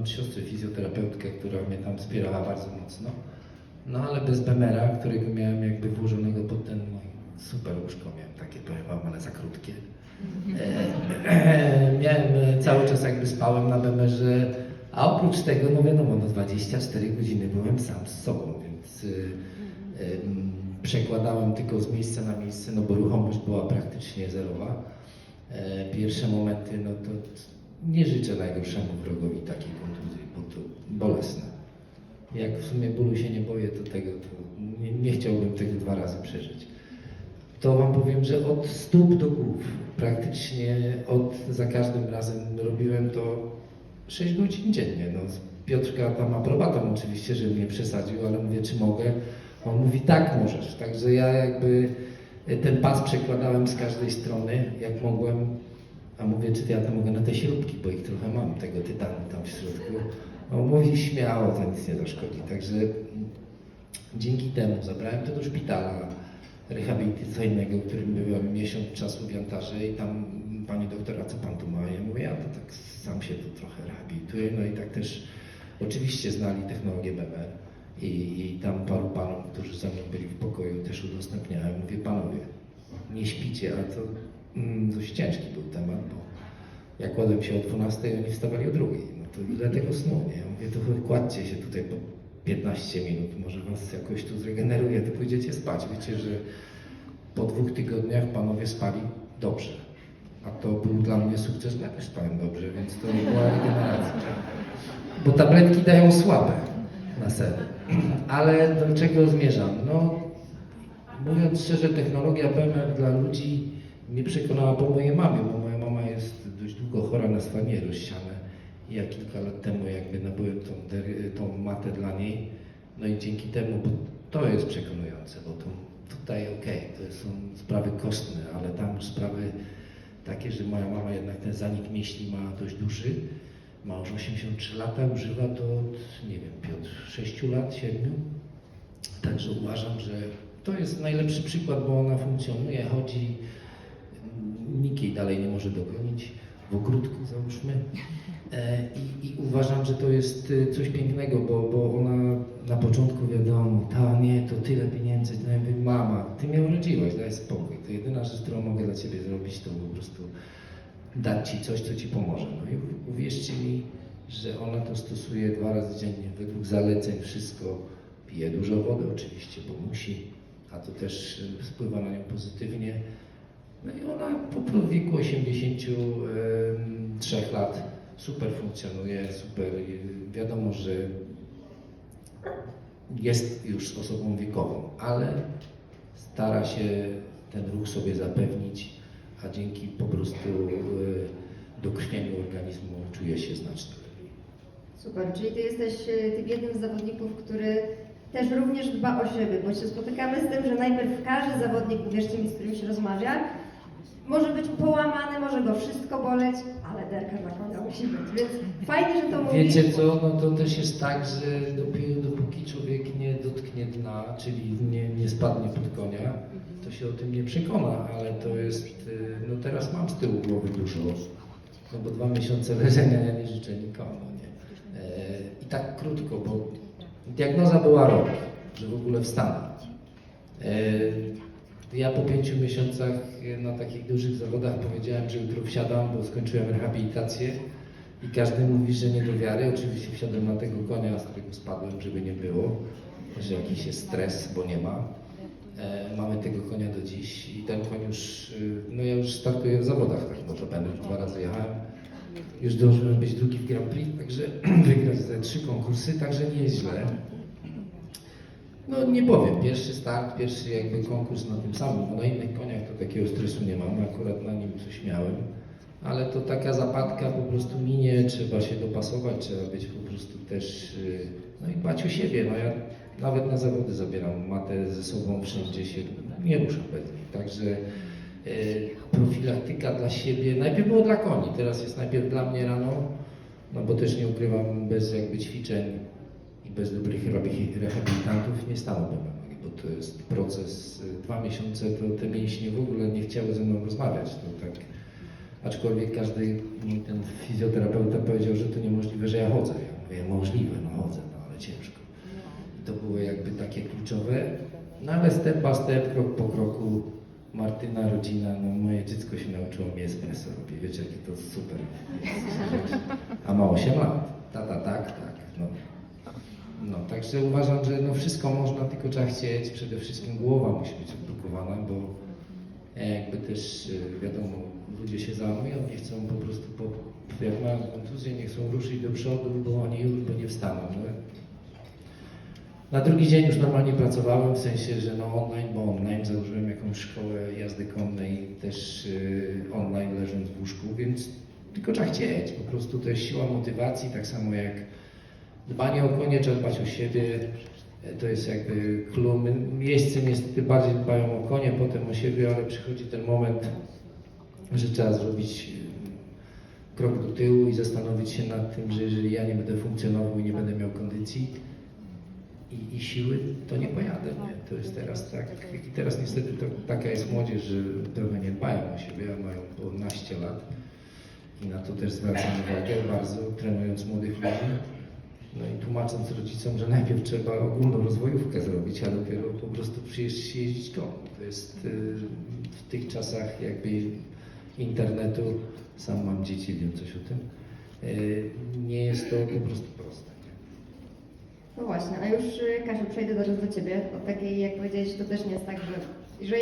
mam siostrę fizjoterapeutkę, która mnie tam wspierała bardzo mocno. No ale bez Bemera, którego miałem jakby włożonego pod ten mój super łóżko, miałem takie, powiem ale za krótkie. E, e, miałem e, cały czas jakby spałem na Bemerze, a oprócz tego, no wiadomo, no 24 godziny byłem sam z sobą, więc y, mm, przekładałem tylko z miejsca na miejsce, no bo ruchomość była praktycznie zerowa. E, Pierwsze momenty, no to nie życzę najgorszemu wrogowi takiej kontuzji, bo to bolesne. Jak w sumie bólu się nie boję, to tego, to nie, nie chciałbym tego dwa razy przeżyć. To wam powiem, że od stóp do głów, praktycznie od, za każdym razem robiłem to 6 godzin dziennie. No, Piotrka tam aprobatą oczywiście, że mnie przesadził, ale mówię, czy mogę? On mówi, tak możesz. Także ja jakby ten pas przekładałem z każdej strony, jak mogłem. A mówię, czy ja to mogę na te śrubki, bo ich trochę mam, tego tytanu tam w środku. On mówi, śmiało, to nic nie zaszkodzi. Także dzięki temu zabrałem to do szpitala rehabilitacyjnego, w którym byłem miesiąc czasu w Jantarze i tam pani doktora, co pan tu ma? Ja mówię, ja to tak sam się tu trochę rehabilituję. No i tak też oczywiście znali technologię BMR i, i tam paru panów, którzy ze mną byli w pokoju też udostępniałem. Mówię, panowie, nie śpicie, a to mm, dość ciężki był temat, bo ja kładłem się o 12, oni wstawali o drugiej. No to ile tego snu, nie? Ja mówię, to kładźcie się tutaj po 15 minut, może was jakoś tu zregeneruje, to pójdziecie spać. Wiecie, że po dwóch tygodniach panowie spali dobrze. A to był dla mnie sukces, bo ja też spałem dobrze, więc to nie była regeneracja. Bo tabletki dają słabe na sen. Ale do czego zmierzam? No, mówiąc szczerze, technologia PMR dla ludzi mnie przekonała po mojej mamie, bo moja mama jest dość długo chora na stanie rozsiane. Ja kilka lat temu jakby nabyłem tą, tą matę dla niej. No i dzięki temu, bo to jest przekonujące, bo to, tutaj okej, to są sprawy kostne, ale tam sprawy takie, że moja mama jednak ten zanik mięśni ma dość duży. Ma już 83 lata, używa to od, nie wiem, Piotr, 6 lat, 7. Także uważam, że to jest najlepszy przykład, bo ona funkcjonuje, chodzi, nikt jej dalej nie może dogonić, w ogródku załóżmy. E, I, I uważam, że to jest e, coś pięknego, bo, bo ona na początku wiadomo, ta nie, to tyle pieniędzy, to ja mówię, mama, ty mnie urodziłaś, daj spokój. To jedyna rzecz, którą mogę dla ciebie zrobić, to po prostu dać ci coś, co ci pomoże. No i uwierzcie mi, że ona to stosuje dwa razy dziennie, według zaleceń, wszystko. Pije dużo wody oczywiście, bo musi, a to też wpływa na nią pozytywnie. No i ona po wieku 83 lat super funkcjonuje, super. Wiadomo, że jest już osobą wiekową, ale stara się ten ruch sobie zapewnić, a dzięki po prostu y, dokrwieniu organizmu czuje się znacznie lepiej. Super, czyli Ty jesteś e, tym jednym z zawodników, który też również dba o siebie, bo się spotykamy z tym, że najpierw każdy zawodnik, uwierzcie mi, z którym się rozmawia, może być połamany, może go wszystko boleć, ale derka konia musi być, więc fajnie, że to mówisz. Wiecie co, no to też jest tak, że dopiero dopóki człowiek nie dotknie dna, czyli nie, nie spadnie pod konia, to się o tym nie przekona, ale to jest, y, no teraz mam z tyłu głowy dużo, no bo dwa miesiące leżenia ja nie życzę nikomu, nie. E, I tak krótko, bo diagnoza była rok, że w ogóle wstanę. E, Ja po pięciu miesiącach na takich dużych zawodach powiedziałem, że jutro wsiadam, bo skończyłem rehabilitację i każdy mówi, że nie do wiary. Oczywiście wsiadłem na tego konia, z którego spadłem, żeby nie było, że jakiś jest stres, bo nie ma. E, mamy tego konia do dziś i ten koń już, y, no ja już startuję w zawodach, tak może będę już dwa razy jechałem. Już zdążyłem być drugi w Grand Prix, także wygrać te trzy konkursy, także nie jest źle. No nie powiem, pierwszy start, pierwszy jakby konkurs na tym samym, bo na innych koniach to takiego stresu nie mam, akurat na nim coś miałem, ale to taka zapadka po prostu minie, trzeba się dopasować, trzeba być po prostu też, yy, no i dbać o siebie, no ja nawet na zawody zabieram matę ze sobą wszędzie się, nie ruszam bez niej, także yy, profilaktyka dla siebie, najpierw było dla koni, teraz jest najpierw dla mnie rano, no bo też nie ukrywam, bez jakby ćwiczeń i bez dobrych rehabilitantów nie stałbym, bo to jest proces, y, dwa miesiące to te mięśnie w ogóle nie chciały ze mną rozmawiać, to tak, aczkolwiek każdy no, ten fizjoterapeuta powiedział, że to niemożliwe, że ja chodzę, ja mówię, możliwe, no chodzę, no ale ciężko. I to było jakby takie kluczowe, no ale step by step, krok po kroku, Martyna, rodzina, no moje dziecko się nauczyło mi espresso robić, wiecie, jakie to super. A ma 8 lat. Tata, tak, tak. No. No, także uważam, że no wszystko można, tylko trzeba chcieć, przede wszystkim głowa musi być odblokowana, bo jakby też y, wiadomo, ludzie się załamują, nie chcą po prostu, po, jak mają kontuzję, nie chcą ruszyć do przodu, bo oni już, bo nie wstaną. No. Na drugi dzień już normalnie pracowałem, w sensie, że no online, bo online założyłem jakąś szkołę jazdy konnej też y, online leżąc w łóżku, więc tylko trzeba chcieć, po prostu to jest siła motywacji, tak samo jak dbanie o konie, dbać o siebie, E, to jest jakby clue. Jeźdźcy niestety bardziej dbają o konie, potem o siebie, ale przychodzi ten moment, że trzeba zrobić y, krok do tyłu i zastanowić się nad tym, że jeżeli ja nie będę funkcjonował i nie będę miał kondycji i, i siły, to nie pojadę. Nie? To jest teraz tak, i teraz niestety to, taka jest młodzież, że trochę nie dbają o siebie, a mają po naście lat i na to też zwracam uwagę bardzo, trenując młodych ludzi. No i tłumacząc rodzicom, że najpierw trzeba ogólną rozwojówkę zrobić, a dopiero po prostu przyjeść się jeździć. To jest y, w tych czasach jakby internetu, sam mam dzieci, wiem coś o tym, y, nie jest to po prostu proste. No właśnie, a już y, Kasiu, przejdę teraz do Ciebie. Od takiej, jak powiedziałeś, to też nie jest tak, że